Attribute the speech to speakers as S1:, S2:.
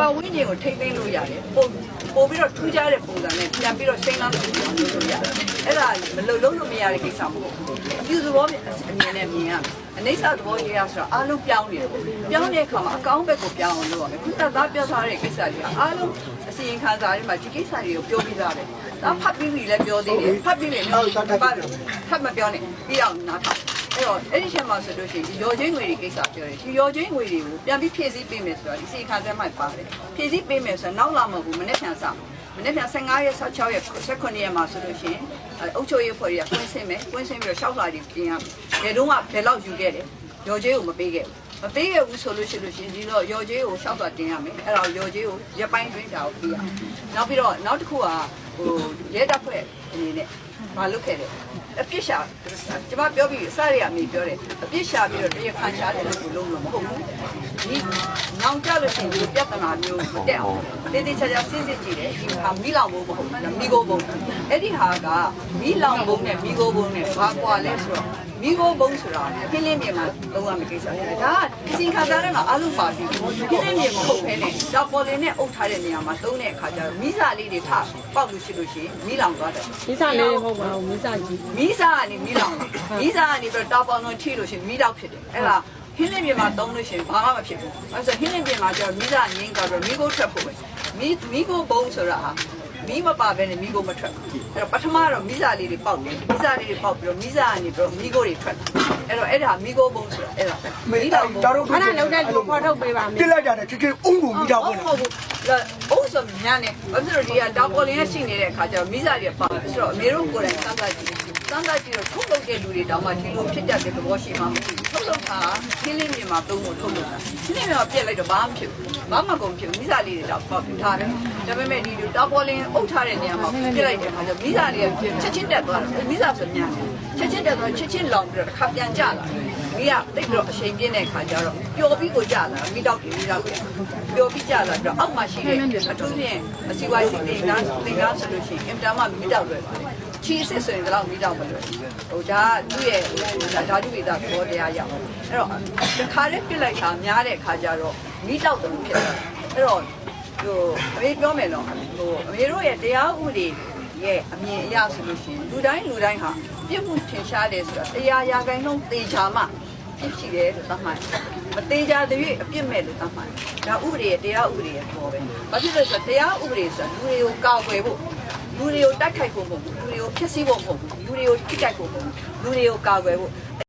S1: ပတ်ဝန်းကျင်ကိုထိမ့်သိမ်းလို့ရတယ်ပို့ပို့ပြီးတော့ထူးခြားတဲ့ပုံစံနဲ့ပြန်ပြီးတော့စိမ့်လာလို့လုပ်လို့ရတယ်အဲ့ဒါမလုပ်လို့လို့မရတဲ့ကိစ္စမဟုတ်ဘူးအပြုသဘောအမြင်နဲ့မြင်ရမယ်အနိစ္စသဘောတရားဆိုတော့အားလုံးပြောင်းနေတယ်ပေါ့ပြောင်းတဲ့အခါမှာအကောင်းဘက်ကိုပြောင်းအောင်လုပ်ရမယ်ခုနကသားပြောထားတဲ့ကိစ္စတွေကအားလုံးအစီရင်ခံစာတွေမှာဒီကိစ္စတွေကိုပြောပြီးသားတယ်ဒါဖတ်ပြီးပြီလည်းပြောသေးတယ်ဖတ်ပြီးလည်းဖတ်မပြောနဲ့ပြီးအောင်နားထောင် အဲ့တော့အဲ့ဒီချက်မှာဆိုလို့ရှိရင်ဒီရောချင်းငွေတွေကိစ္စပြောတယ်ဒီရောချင်းငွေတွေကိုပြန်ပြီးဖြည့်ဆည်းပေးမယ်ဆိုတော့ဒီစီခါသက်မှပါတယ်ဖြည့်ဆည်းပေးမယ်ဆိုတော့နောက်လာမှာဘူးမနေ့ပြန်စမနေ့ပြန်15ရက်16ရက်18ရက်မှာဆိုလို့ရှိရင်အုပ်ချုပ်ရေးဖွဲ့တွေကကွင်းဆင်းမယ်ကွင်းဆင်းပြီးတော့ရှောက်စာတွေပြင်ရမယ်ဘယ်တော့မှဘယ်လောက်ယူခဲ့တယ်ရောချင်းကိုမပေးခဲ့ဘူးမပေးခဲ့ဘူးဆိုလို့ရှိလို့ရှိရင်ဒီတော့ရောချင်းကိုရှောက်စာတင်ရမယ်အဲ့ဒါရောချင်းကိုရက်ပိုင်းတွင်းတာကိုပေးရနောက်ပြီးတော့နောက်တစ်ခုကဟိုရဲတပ်ဖွဲ့အနေနဲ့ မလုပ်ခဲ့တယ်အပြစ်ရှာကျွန်မပြောပြီးစရရအမိပြောတယ်အပြစ်ရှာပြီးတော့တရခါချားတယ်လို့လုံးလို့မဟုတ်ဘူး ဒီနောင်ကြလို့ရှိရင်ဒီလိုပြဿနာမျိုးမတက်အောင်တည်တည်ချာချာစစ်စစ်ကြည့်တယ်ဒီဟာမိလောင်ဘုံမဟုတ်ဘူးမိကိုဘုံအဲ့ဒီဟာကမိလောင်ဘုံနဲ့မိကိုဘုံနဲ့ဘာကွာလဲဆိုတော့မိကိုဘုံဆိုတာအကင်းလင်းမြေမှာသုံးရမယ့်ကိစ္စပဲဒါကအစီခါစားတဲ့မှာအလုပ်ပါပြီးအကင်းလင်းမြေမဟုတ်ဘဲနဲ့တော့ပေါ်လင်းနဲ့အုပ်ထားတဲ့နေရာမှာသုံးတဲ့အခါကျတော့မိစာလေးတွေထပေါက်လို့ရှိလို့ရှိရင်မိလောင်သွားတယ်
S2: မိစာလေးမဟုတ်ပါဘူးမိစာကြီး
S1: မိစာကနေမိလောင်မိစာကနေပြီးတော့တောက်ပေါင်းလုံးထိလို့ရှိရင်မိတော့ဖြစ်တယ်အဲ့ဒါ ဟင်းလင်းပြင်မှာတုံးလို့ရှိရင်ဘာမှမဖြစ်ဘူးအဲ့ဒါဟင်းလင်းပြင်မှာကျတော့မီးစားငိမ့်တော့မီးကိုထွက်ဖို့ပဲမီးမီးကိုဘုံဆိုတာဟာမီးမပါဘဲနဲ့မီးကိုမထွက်ဘူးအဲ့တော့ပထမတော့မီးစားလေးတွေပေါက်တယ်မီးစားလေးတွေပေါက်ပြီးတော့မီးစားကနေပြီးတော့မီးကိုတွေထွက်အဲ့တော့အဲ့ဒါမီးကိုဘုံဆိုတာအဲ့ဒါမီးတောင်ဘုံ
S3: ဒါတို့
S2: ခဏလုံးတဲ့လူခေါ်ထုတ်ပေးပါမယ်
S3: ပြစ်လိုက်တာနဲ့ခေခေအုံကိုမိတော့
S1: ဟု
S3: ဝင်
S1: တ်
S3: တာ
S1: ဟုတ်ဘူး အုပ်ဆိုမြန်းနေဘာဖြစ်လို့ဒီကတောက်ပေါ်လင်းရှိနေတဲ့အခါကျတော့မိစားတွေပါဆိုတော့အမေတို့ကိုယ်တိုင်စမ်းသပ်ကြည့်စမ်းသပ်ကြည့်တော့ထုတ်လုပ်တဲ့လူတွေတောင်မှဒီလိုဖြစ်တတ်တဲ့သဘောရှိမှမဟုတ်ဘူးထုတ်လုပ်တာခင်းလင်းမြေမှာသုံးဖို့ထုတ်လုပ်တာခင်းလင်းမြေမှာပြက်လိုက်တော့ဘာမှမဖြစ်ဘူးဘာမှကုန်ဖြစ်ဘူးမိစားလေးတွေတော့ပေါက်ထားတယ်ဒါပေမဲ့ဒီလိုတောက်ပေါ်လင်းအုပ်ထားတဲ့နေရာမှာပြက်လိုက်တဲ့အခါကျတော့မိစားတွေကချက်ချင်းတက်သွားတယ်မိစားဆိုမြန်းချက်ချင်းတက်သွားချက်ချင်းလောင်ပြီးတော့တစ်ခါပြန်ကျလာတယ် မိကတိတ်ပြီးတော့အချိန်ပြင်းတဲ့အခါကျတော့ပျော်ပြီးကိုကြလာမိတော့တယ်မိတော့တယ်ပျော်ပြီးကြလာပြီးတော့အောက်မှာရှိတဲ့အထူးဖြင့်အစီဝိုင်းစီတင်ကားတင်ကားဆိုလို့ရှိရင်အင်တာမမိတော့လွယ်ပါတယ်ချီးစစ်ဆိုရင်တော့မိတော့မလွယ်ဟိုဒါကသူ့ရဲ့ဓာတုဝိဒဘောတရားရောက်အဲ့တော့တစ်ခါလေးပြစ်လိုက်တာများတဲ့အခါကျတော့မိတော့တယ်ဖြစ်တယ်အဲ့တော့ဟိုအမေပြောမယ်နော်ဟိုအမေတို့ရဲ့တရားဥပဒေရဲ့အမြင်အရဆိုလို့ရှိရင်လူတိုင်းလူတိုင်းဟာ ပြစ်မှုထင်ရှားတယ်ဆိုတာတရားရာခိုင်နှုန်းသေချာမှပြစ်ရှိတယ်လို့သတ်မှတ်တယ်မသေးကြတဲ့၍အပြစ်မဲ့လို့သတ်မှတ်တယ်ဒါဥပဒေရဲ့တရားဥပဒေရဲ့ပေါ်ပဲဘာဖြစ်လို့လဲဆိုတော့တရားဥပဒေဆိုတာလူတွေကိုကာကွယ်ဖို့လူတွေကိုတိုက်ခိုက်ဖို့မဟုတ်ဘူးလူတွေကိုဖျက်ဆီးဖို့မဟုတ်ဘူးလူတွေကိုထိခိုက်ဖို့မဟုတ်ဘူးလူတွေကိုကာကွယ်ဖို့